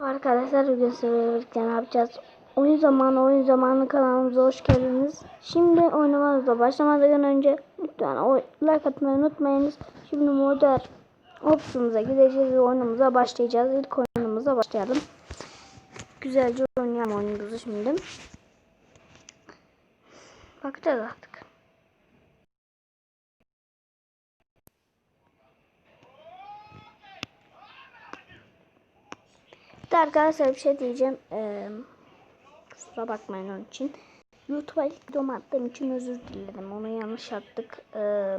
Arkadaşlar bugün sizlerle ne yapacağız? Oyun zamanı oyun zamanı kanalımıza hoş geldiniz. Şimdi oynamamıza başlamadan önce lütfen o like atmayı unutmayınız. Şimdi modern opsiyonumuza gideceğiz ve oyunumuza başlayacağız. İlk oyunumuza başlayalım. Güzelce oynayalım oyunumuzu şimdi. Bakacağız artık. Bir de arkadaşlar bir şey diyeceğim. Ee, kusura bakmayın onun için. YouTube'a ilk videomu attığım için özür dilerim. Onu yanlış attık. Ee,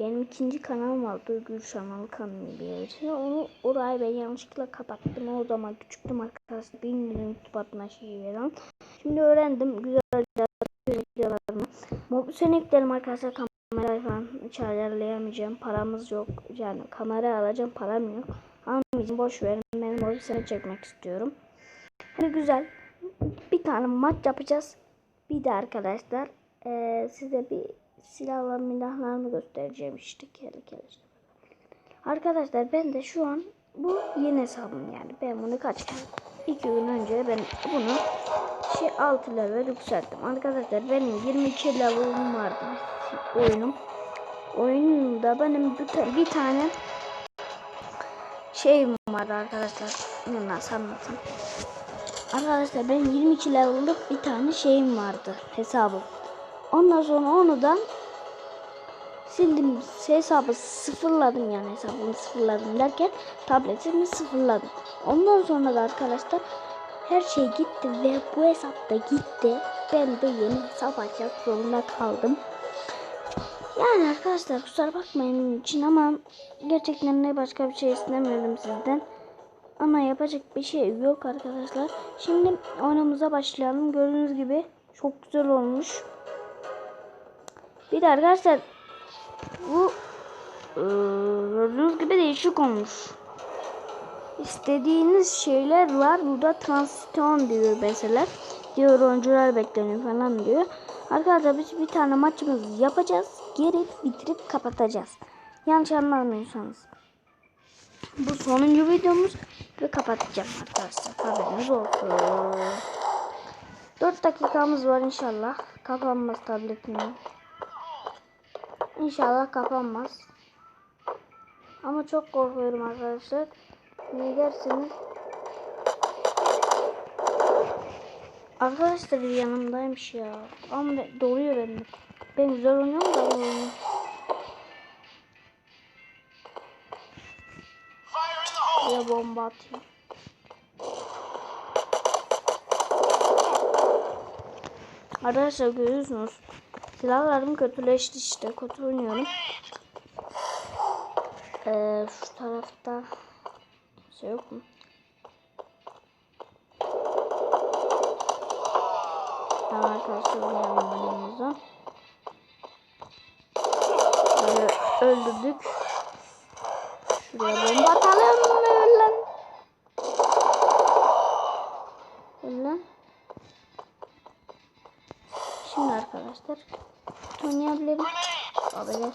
benim ikinci kanalım vardı. Gülşen Alkan diye. Şimdi onu orayı ben yanlışlıkla kapattım. O zaman küçüktüm arkadaşlar. Bilmiyorum YouTube atma şeyi veren. Şimdi öğrendim. Güzel videolarımı. Bu sene yüklerim arkadaşlar. Kamerayı falan hiç ayarlayamayacağım. Paramız yok. Yani kamera alacağım. Param yok. Almayacağım. Boş verin. Ben bu sene çekmek istiyorum. Hani güzel. Bir tane maç yapacağız. Bir de arkadaşlar eee, size bir silahla milahlarımı göstereceğim işte kere kere. Arkadaşlar ben de şu an bu yeni hesabım yani. Ben bunu kaç iki gün önce ben bunu şey 6 level yükselttim. Arkadaşlar benim 22 level'ım vardı oyunum. Oyunumda benim bir, bir tane şeyim vardı arkadaşlar. Nasıl anlatayım? Arkadaşlar benim 22 level'lık bir tane şeyim vardı hesabım. Ondan sonra onu da sildim hesabı sıfırladım yani hesabımı sıfırladım derken tabletimi sıfırladım. Ondan sonra da arkadaşlar her şey gitti ve bu hesap da gitti. Ben de yeni hesap açmak zorunda kaldım. Yani arkadaşlar kusura bakmayın için ama gerçekten de başka bir şey istemiyorum sizden. Ama yapacak bir şey yok arkadaşlar. Şimdi oyunumuza başlayalım. Gördüğünüz gibi çok güzel olmuş. Bir de arkadaşlar bu eee, gördüğünüz gibi değişik olmuş. İstediğiniz şeyler var. Burada transiton diyor mesela. Diğer oyuncular bekleniyor falan diyor. Arkadaşlar biz bir tane maçımızı yapacağız. Geri bitirip kapatacağız. Yanlış anlamıyorsanız. Bu sonuncu videomuz ve kapatacağım arkadaşlar. Haberiniz olsun. 4 dakikamız var inşallah. Kapanmaz tabletimin. İnşallah kapanmaz. Ama çok korkuyorum arkadaşlar. Ne dersiniz? Arkadaşlar yanımdaymış ya. Ama doluyor bende. Ben güzel oynuyorum da oyunu. Ya bomba atayım. Arkadaşlar görüyorsunuz. Silahlarım kötüleşti işte. Kötü oynuyorum. Ee, şu tarafta şey yok mu? Tamam arkadaşlar oynayalım oyunumuzu. Öldürdük. Şuraya bomba atalım. Öl lan. Öl lan. Şimdi arkadaşlar oynayabilirim. Olabilir.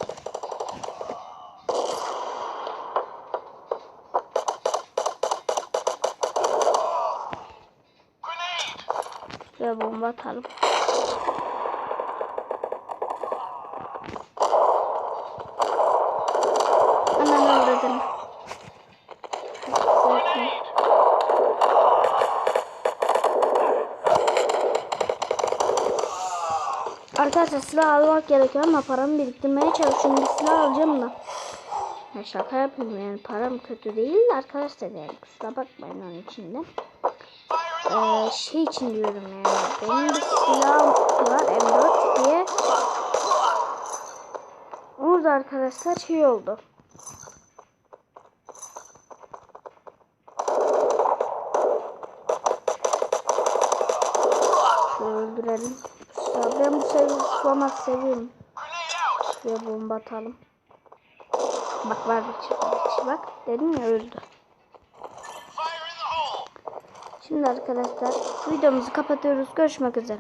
Şuraya bomba atalım. Arkadaşlar silah almak gerekiyor ama paramı biriktirmeye çalışıyorum. Bir silah alacağım da. Ya şaka yapıyorum yani param kötü değil arkadaşlar yani kusura bakmayın onun içinde. Ee, şey için diyorum yani benim bir silahım var M4 diye. Orada arkadaşlar şey oldu. Öldürelim. Ya ben bu seviye format seviyorum. Şuraya bomba atalım. Bak var bir şey, bir bak. Dedim ya öldü. Şimdi arkadaşlar videomuzu kapatıyoruz. Görüşmek üzere.